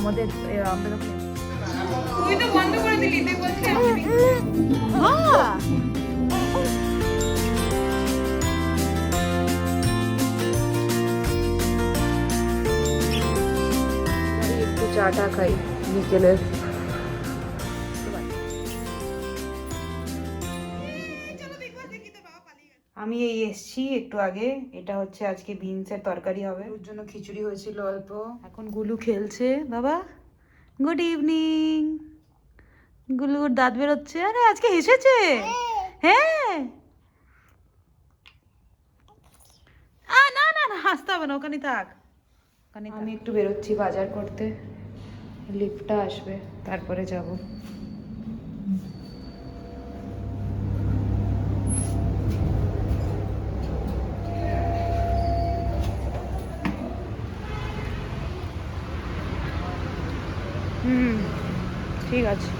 আমাদের আমরা যখন তুই তো বন্ধ করে দিলি তুই বলছিস হ্যাঁ একটু চাটা খাই বিকেলের আমি এই এসছি একটু আগে। এটা হচ্ছে আজকে বিনসের তরকারি হবে। ওর জন্য খিচুড়ি হয়েছিল অল্প। এখন গুলু খেলছে। বাবা গুড ইভিনিং গুলুর দাঁত বেরোচ্ছে। আরে, আজকে হেসেছে হ্যাঁ। না না না, হাসতে হবে না, ওখানে থাক। ওখানে আমি একটু বেরোচ্ছি বাজার করতে। লিফটটা আসবে, তারপরে যাব। ঠিক আছে।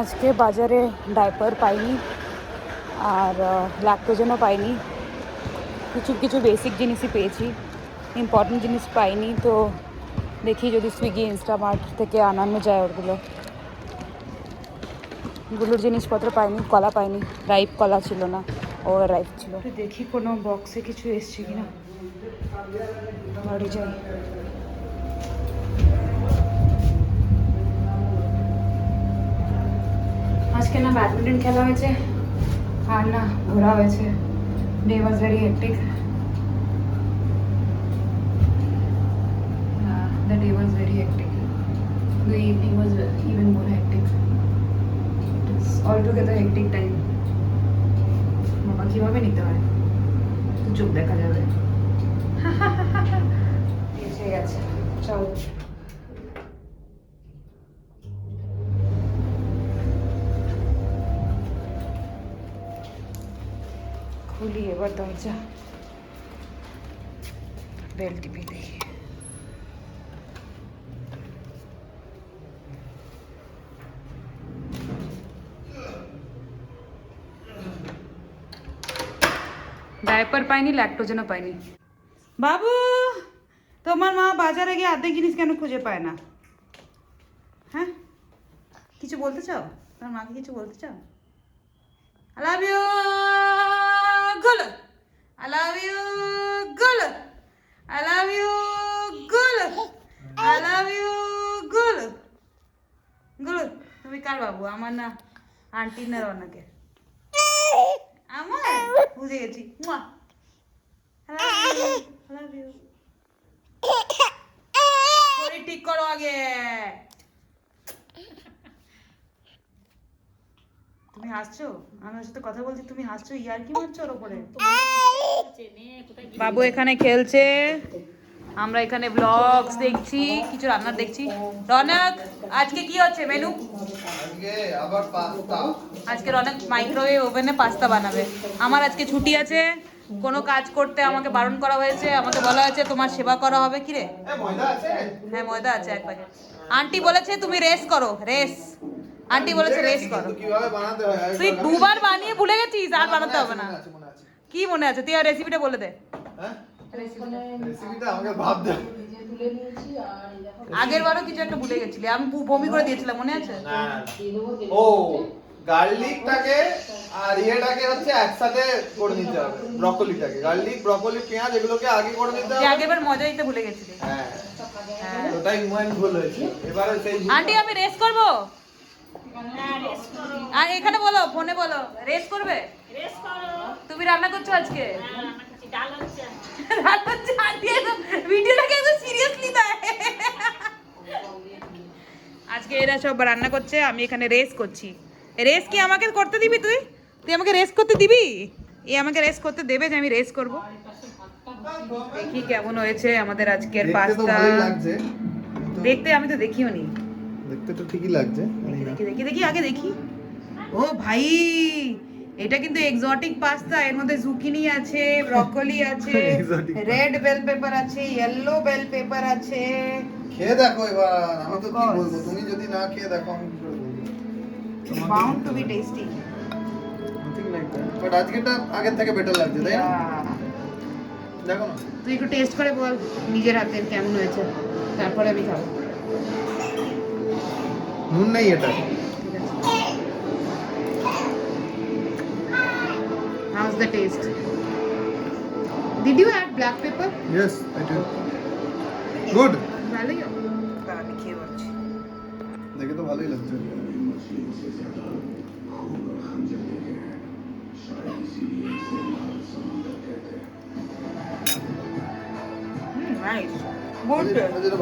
আজকে বাজারে ডাইপার পাইনি। আর ল্যাক্টোজেনও পাইনি। কিছু কিছু বেসিক জিনিসই পেয়েছি। ইম্পর্টেন্ট জিনিস পাইনি, তো দেখি যদি সুইগি ইনস্টামার্ট থেকে আনানো যায় ওগুলো গুলোর জিনিসপত্র পাইনি, কলা পাইনি রাইপ কলা ছিল না ও রাইপ ছিল। দেখি কোনো বক্সে কিছু এসছে কিনা? বাড়ি যাই। আজকে না ব্যাডমিন্টন খেলা হয়েছে। আর না ঘোরা হয়েছে day was very hectic the day was very hectic the evening was even more hectic it is altogether hectic time বাবা কিভাবে নিতে হয় তো চোখ দেখা যাবে এসে গেছে চল খুলি এবার দরজা বেল টিপি দেখি ডায়পার পাইনি ল্যাক্টোজেনও পাইনি বাবু তোমার মা বাজারে গিয়ে অর্ধেক জিনিস কেন খুঁজে পায় না হ্যাঁ কিছু বলতে চাও তোমার মাকে কিছু বলতে চাও I love you, Gulu. I love you, Gulu. I love you, Gulu. I love you, Gulu. গুলু তুমি কার বাবু আমার না আন্টির না রওনাকে আমার বুঝে গেছি মুয়া. ঠিক করো আগে তুমি হাসছো? আমি ওর সাথে কথা বলছি তুমি হাসছো ইয়ার কি মারছো ওর ওপরে বাবু এখানে খেলছে। আমরা এখানে ব্লগস দেখছি কিছু রান্না দেখছি। রনক আজকে কি হচ্ছে মেনু আজকে আবার পাস্তা। আজকে রনক মাইক্রোওয়েভ ওভেনে পাস্তা বানাবে। আমার আজকে ছুটি আছে। কোনো কাজ করতে আমাকে বারণ করা হয়েছে। আমাকে বলা হয়েছে তোমার সেবা করা হবে কি রে? এ ময়দা আছে? হ্যাঁ ময়দা আছে এক প্যাকেট আন্টি বলেছে তুমি রেস করো রেস আন্টি বলেছে রেস করো। কিন্তু কীভাবে বানাতে হয়? তুই দুবার বানিয়ে ভুলে গেছিস আর বানাতে হবে না। কি মনে আছে? তুই আর রেসিপিটা বলে দে। হ্যাঁ। আগের বারও কিছু একটা ভুলে গেছিলি। আমি বমি করে দিয়েছিলাম মনে আছে? ও গার্লিকটাকে আর ইয়েটাকে হচ্ছে একসাথে করে নিতে হবে ব্রকলিটাকে। গার্লিক ব্রকলি পেঁয়াজ এগুলোকে আগে করে নিতে যে হবে। আগেরবার মজা দিতে ভুলে গেছিলি। হ্যাঁ। হ্যাঁ ওটাই মেন ভুল হয়েছে। এবারে সেই আন্টি আমি রেস করব? আর এখানে বলো ফোনে বলো। রেস করবে? তুমি রান্না করছ আজকে? দেয় আজকে এরা সব রান্না করছে আমি এখানে রেস করছি। রেস কি আমাকে করতে দিবি তুই? তুই আমাকে রেস করতে দিবি? এ আমাকে রেস করতে দেবে যে আমি রেস করব। দেখি কেমন হয়েছে আমাদের আজকের দেখতে পাস্তা দেখতে আমি তো দেখিও নি। দেখতে তো ঠিকই লাগছে। দেখি দেখি দেখি আগে দেখি। ও ভাই এটা কিন্তু এক্সোটিক পাস্তা এর মধ্যে জুকিনি আছে ব্রকলি আছে রেড বেল পেপার আছে ইয়েলো বেল পেপার আছে। খেয়ে দেখো এবার আমি তো কি বলব তুমি যদি না খেয়ে দেখো আমি কি করে বলব? Bound to be tasty nothing like that but আজকেটা আগের থেকে বেটার লাগছে তাই না? দেখো না। তুই একটু টেস্ট করে বল নিজের হাতের কেমন হয়েছে। তারপরে আমি খাব। নুন নেই এটা। How's the taste? Did you add black pepper? Yes I do good ভালোই। আমি খেয়ে বলছি দেখে তো ভালোই লাগছে।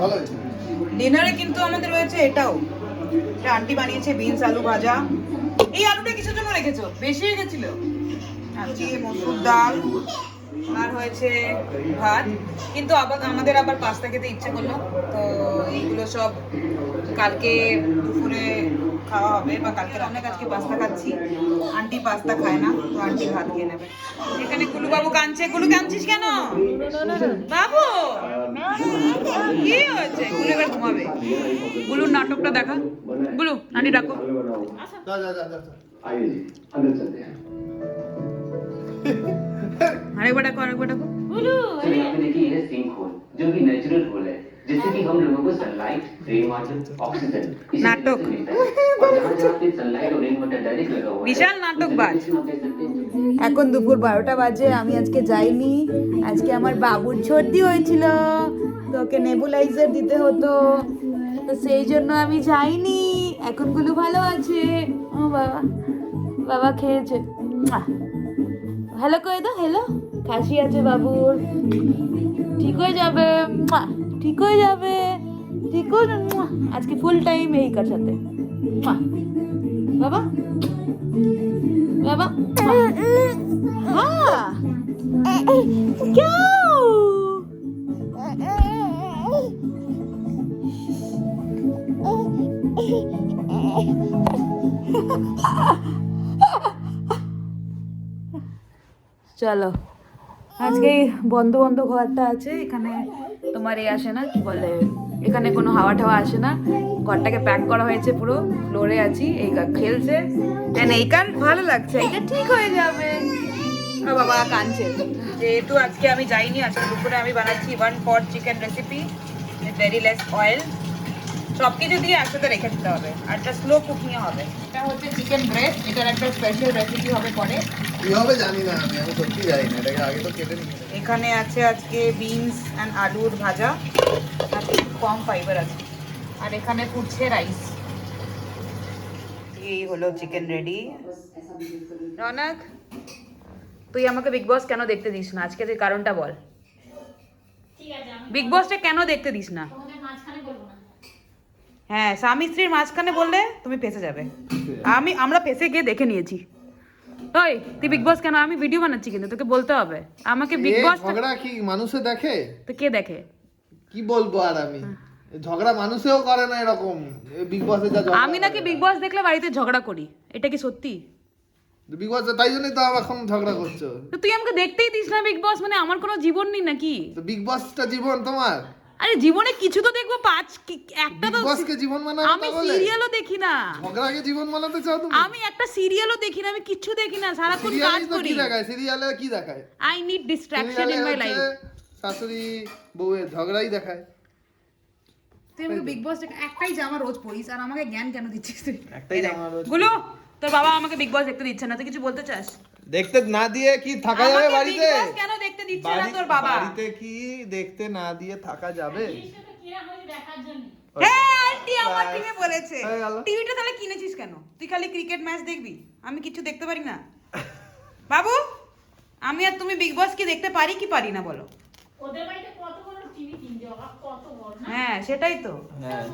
ভালো ডিনারে কিন্তু আমাদের রয়েছে এটাও। এটা আন্টি বানিয়েছে বিনস আলু ভাজা। এই আলুটা কিছুর জন্য রেখেছো? বেশি রেখেছিল আজকে মসুর ডাল, আর হয়েছে ভাত। কিন্তু আবার আমাদের আবার পাস্তা খেতে ইচ্ছে করল। তো এইগুলো সব কালকে দুপুরে খাওয়া হবে বা কালকে অনেক আজকে পাস্তা খাচ্ছি আন্টি পাস্তা খায় না তো আন্টি ভাত খেয়ে নেবে এখানে কুলু বাবু কাঁদছে কুলু কাঁদছিস কেন বাবু কি হয়েছে গুলু এবার ঘুমাবে গুলুর নাটকটা দেখা গুলু আন্টি ডাকো যা যা যা যা যা। आइए जी अंदर चलते हैं আরেকবার ডাকো আরেকবার ডাকো तो यहाँ पे देखिए ये सिंक होल जो कि नेचुरल होल है जिससे कि हम लोगों को सनलाइट रेन वाटर ऑक्सीजन इसी नाटक। तरह से मिलता है और जहाँ जहाँ पे सनलाइट और रेन वाटर डायरेक्ट लगा हुआ है विशाल नाटक बाज। उस आप देख सकते हैं এখন দুপুর বারোটা বাজে আমি আজকে যাইনি আজকে আমার বাবুর সর্দি হয়েছিল তো ওকে নেবুলাইজার দিতে হতো তো সেই জন্য আমি যাইনি এখন গুলো ভালো আছে ও বাবা বাবা খেয়েছে হ্যালো করে দাও হ্যালো কাশি আছে বাবুর ঠিক হয়ে যাবে মুয়া, ঠিক হয়ে যাবে ঠিক হয়ে যাবে, মুয়া। আজকে ফুল টাইম এই কাছাতে মুয়া। বাবা বাবা Ah! Go! চলো আজকে এই বন্ধ বন্ধ ঘরটা আছে, এখানে তোমার এই আসে না, কি বলে, এখানে কোনো হাওয়া টাওয়া আসে না। ঘরটাকে প্যাক করা হয়েছে পুরো ফ্লোরে আছি, এই খেলছে। And এই কান ভালো লাগছে এটা ঠিক হয়ে যাবে। বাবা কাঁদছে। যেহেতু আজকে আমি যাইনি, আজকে দুপুরে আমি বানাচ্ছি one pot chicken recipe very less oil সব কিছু দিয়ে একসাথে রেখে দিতে হবে আর এটা স্লো কুকিং হবে। এটা হচ্ছে চিকেন ব্রেস্ট এটার একটা স্পেশাল রেসিপি হবে পরে। কি হবে জানি না আমি আমি সত্যি জানি না এটাকে আগে তো কেটে নিয়ে এখানে আছে আজকে বিনস অ্যান্ড আলুর ভাজা আর খুব কম ফাইবার আছে। আর এখানে ফুটছে রাইস এই হলো চিকেন রেডি রনক তুই আমাকে বিগ বস কেন দেখতে দিস না? আজকে তুই কারণটা বল। বিগ বসটা কেন দেখতে দিস না? হ্যাঁ স্বামী স্ত্রীর মাঝখানে বললে তুমি ফেসে যাবে। আমি আমরা ফেসে গিয়ে দেখে নিয়েছি। ওই তুই বিগ বস কেন? আমি ভিডিও বানাচ্ছি কিন্তু তোকে বলতে হবে। আমাকে বিগ বস ঝগড়া কি মানুষে দেখে? তো কে দেখে? কি বলব আর আমি? ঝগড়া মানুষেও করে না এরকম। বিগ বসে যা আমি নাকি বিগ বস দেখলে বাড়িতে ঝগড়া করি। এটা কি সত্যি? বিগ বস তাই জন্যই তো এখন ঝগড়া করছ। তুই আমাকে দেখতেই দিস না বিগ বস মানে আমার কোনো জীবন নেই নাকি? তো বিগ বসটা জীবন তোমার? আরে জীবনে কিছু তো দেখব পাঁচ একটা তো বসকে জীবন মানাবে আমি সিরিয়ালও দেখি না। ঝগড়াকে জীবন মানাতে চাও তুমি? আমি একটা সিরিয়ালও দেখি না আমি কিচ্ছু দেখি না সারাক্ষণ কাজ সিরিয়ালে করি কি দেখায়? সিরিয়ালে কি দেখায়? I need distraction in my life শাশুড়ি বউয়ের ঝগড়াই দেখায়। তুই আমাকে বিগ বস একটাই জামা রোজ পরিস আর আমাকে জ্ঞান কেন দিচ্ছিস তুই? একটাই জামা রয়েছে। গুলো! তোর বাবা আমাকে বিগ বস দেখতে দিচ্ছে না তুই কিছু বলতে চাস? দেখতে না দিয়ে কি থাকা যাবে বাড়িতে? বস কেন দেখতে দিচ্ছে না তোর বাবা? বাড়িতে কি দেখতে না দিয়ে থাকা যাবে? হ্যাঁ আন্টি আমার টিমে বলেছে। টিভিটা তাহলে কিনেছিস কেন? তুই খালি ক্রিকেট ম্যাচ দেখবি? আমি কিছু দেখতে পারি না। বাবু আমি আর তুমি বিগ বস কি দেখতে পারি কি পারি না বলো? ওদের বাড়িতে কত বড় টিভি কিনতে কত বড় হ্যাঁ সেটাই তো। হ্যাঁ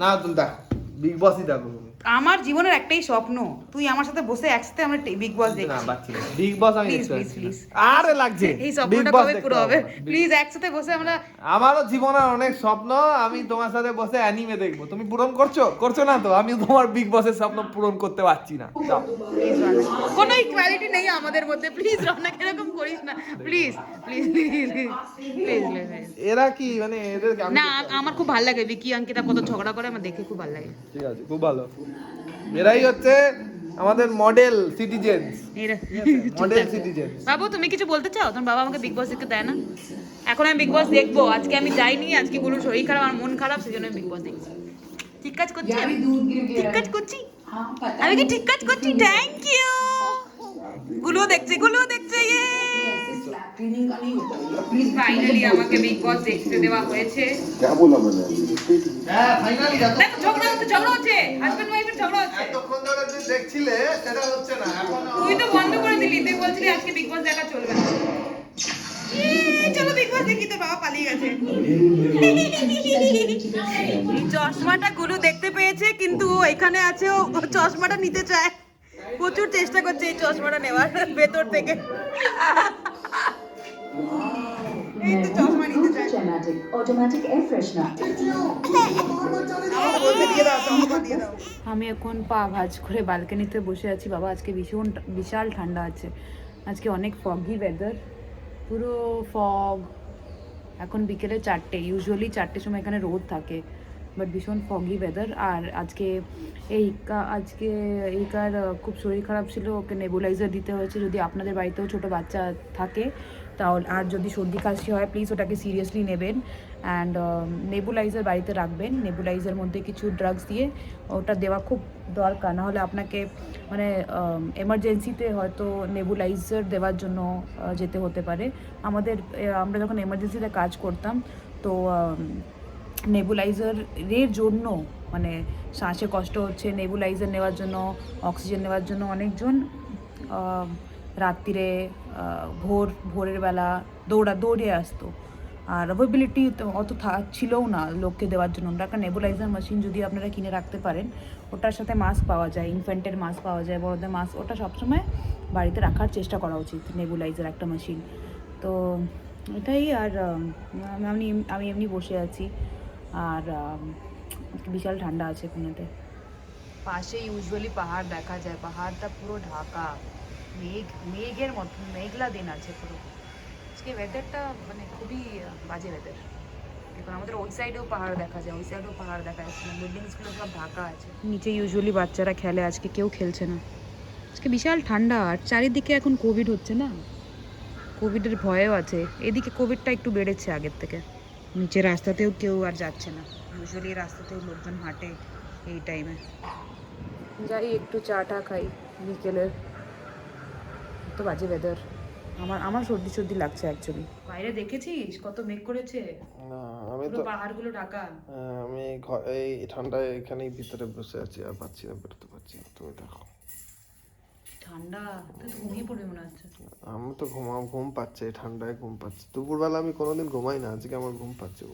না তুমি দেখো। বিগ বসই দেখো আমার জীবনের একটাই স্বপ্ন তুই আমার সাথে বসে একসাথে আমরা বিগ বস না দেখছি। পাচ্ছি বিগ বস আমি please. আরে লাগছে। এই স্বপ্নটা কবে পুরো হবে। প্লিজ একসাথে বসে আমরা আমারও জীবনের অনেক স্বপ্ন আমি তোমার সাথে বসে অ্যানিমে দেখব। তুমি পূরণ করছ? করছ না তো? আমি তোমার বিগ বসের স্বপ্ন পূরণ করতে পারছি না। কোনো ইকুয়ালিটি নেই আমাদের মধ্যে। প্লিজ রওনা এরকম করিস না। Please please please please please এরা কি? মানে এদের না আমার খুব ভালো লাগে। বিকি অঙ্কিতা কত ঝগড়া করে আমার দেখে খুব ভালো লাগে। ঠিক আছে খুব ভালো। এরাই হচ্ছে আমাদের মডেল সিটিজেন্স এরা মডেল সিটিজেন বাবু তুমি কিছু বলতে চাও? তোমার বাবা আমাকে বিগ বস দেখতে দেয় না। এখন আমি বিগ বস দেখব। আজকে আমি যাইনি আজকে গুলো শরীর খারাপ আমার মন খারাপ সেজন্য আমি বিগ বস দেখছি। ঠিক কাজ করছি আমি? ঠিক কাজ করছি? আমি কি ঠিক কাজ করছি? থ্যাংক ইউ গুলো দেখছে গুলো দেখছে ইয়ে ফাইনালি আমাকে বিগ বস দেখতে দেওয়া হয়েছে। হ্যাঁ ফাইনালি দেখো ঝগড়া হচ্ছে ঝগড়া হচ্ছে। হাজবেন্ড ওয়াইফের ঝগড়া হচ্ছে। এতক্ষণ ধরে যে দেখছিলে সেটা হচ্ছে না এখন তুই তো বন্ধ করে দিলি তুই বলছিলি আজকে বিগ বস দেখা চলবে না। চলো বিগ বস দেখি তোর বাবা পালিয়ে গেছে। চশমাটা গুলো দেখতে পেয়েছে কিন্তু এখানে আছে ও চশমাটা নিতে চায়। প্রচুর চেষ্টা করছে এই চশমাটা নেওয়ার ভেতর থেকে। এই তো চশমা নিতে Automatic, automatic air freshener. আমি এখন পা ভাজ করে বালকানিতে বসে আছি। বাবা আজকে ভীষণ বিশাল ঠান্ডা আছে। আজকে অনেক ফগি ওয়েদার পুরো ফগ এখন বিকেলে চারটে ইউজুয়ালি চারটের সময় এখানে রোদ থাকে বাট ভীষণ ফগি ওয়েদার আর আজকে এই আজকে এইকার খুব শরীর খারাপ ছিল ওকে নেবুলাইজার দিতে হয়েছে। যদি আপনাদের বাড়িতেও ছোট বাচ্চা থাকে তাহলে, আর যদি সর্দি কাশি হয় প্লিজ ওটাকে সিরিয়াসলি নেবেন অ্যান্ড নেবুলাইজার বাড়িতে রাখবেন। নেবুলাইজার মধ্যে কিছু ড্রাগস দিয়ে ওটা দেওয়া খুব দরকার। নাহলে আপনাকে মানে এমার্জেন্সিতে হয়তো নেবুলাইজার দেওয়ার জন্য যেতে হতে পারে। আমাদের আমরা যখন এমার্জেন্সিতে কাজ করতাম, তো নেবুলাইজারের জন্য মানে শ্বাসে কষ্ট হচ্ছে নেবুলাইজার নেওয়ার জন্য অক্সিজেন নেওয়ার জন্য অনেকজন রাত্রিরে ভোর ভোরের বেলা দৌড়া দৌড়ে আসতো। আর অ্যাভেবিলিটি অত ছিলও না লোককে দেওয়ার জন্য। একটা নেবুলাইজার মেশিন যদি আপনারা কিনে রাখতে পারেন ওটার সাথে মাস্ক পাওয়া যায় ইনফ্যান্টের মাস্ক পাওয়া যায় বড়দের মাস্ক ওটা সবসময় বাড়িতে রাখার চেষ্টা করা উচিত নেবুলাইজার একটা মেশিন তো এটাই আর আম, আমি এমনি বসে আছি। আর বিশাল ঠান্ডা আছে পুনেতে। পাশে ইউজুয়ালি পাহাড় দেখা যায় পাহাড়টা পুরো ঢাকা। মেঘ মেঘের মতো মেঘলা দিন আছে পুরো। আজকে ওয়েদারটা মানে খুবই বাজে ওয়েদার দেখুন আমাদের ওই সাইডেও পাহাড় দেখা যায় ওই সাইডেও পাহাড় দেখা যাচ্ছে বিল্ডিংসগুলো সব ঢাকা আছে। নিচে ইউজুয়ালি বাচ্চারা খেলে আজকে কেউ খেলছে না। আজকে বিশাল ঠান্ডা আর চারিদিকে এখন কোভিড হচ্ছে না। কোভিডের ভয়ও আছে। এদিকে কোভিডটা একটু বেড়েছে আগের থেকে। নিচে রাস্তাতেও কেউ আর যাচ্ছে না। ইউজুয়ালি রাস্তাতেও লোকজন হাঁটে এই টাইমে যাই একটু চা টা খাই বিকেলের তো বাজে ওয়েদার আমার আমার সর্দি সর্দি লাগছে অ্যাকচুয়ালি বাইরে দেখেছিস? কত মেঘ করেছে। আমি পুরো পাহাড়গুলো ঢাকা। হ্যাঁ, আমি এই ঠান্ডায় এখানেই ভিতরে বসে আছি আর পাচ্ছি না বেরোতে পারছি না। তুমি দেখো। ঠান্ডা? তুই তো ঘুমিয়ে পড়বে মনে হচ্ছে। আমি তো ঘুমা ঘুম পাচ্ছে ঠান্ডায় ঘুম পাচ্ছে। দুপুরবেলা আমি কোনোদিন ঘুমাই না আজকে আমার ঘুম পাচ্ছে।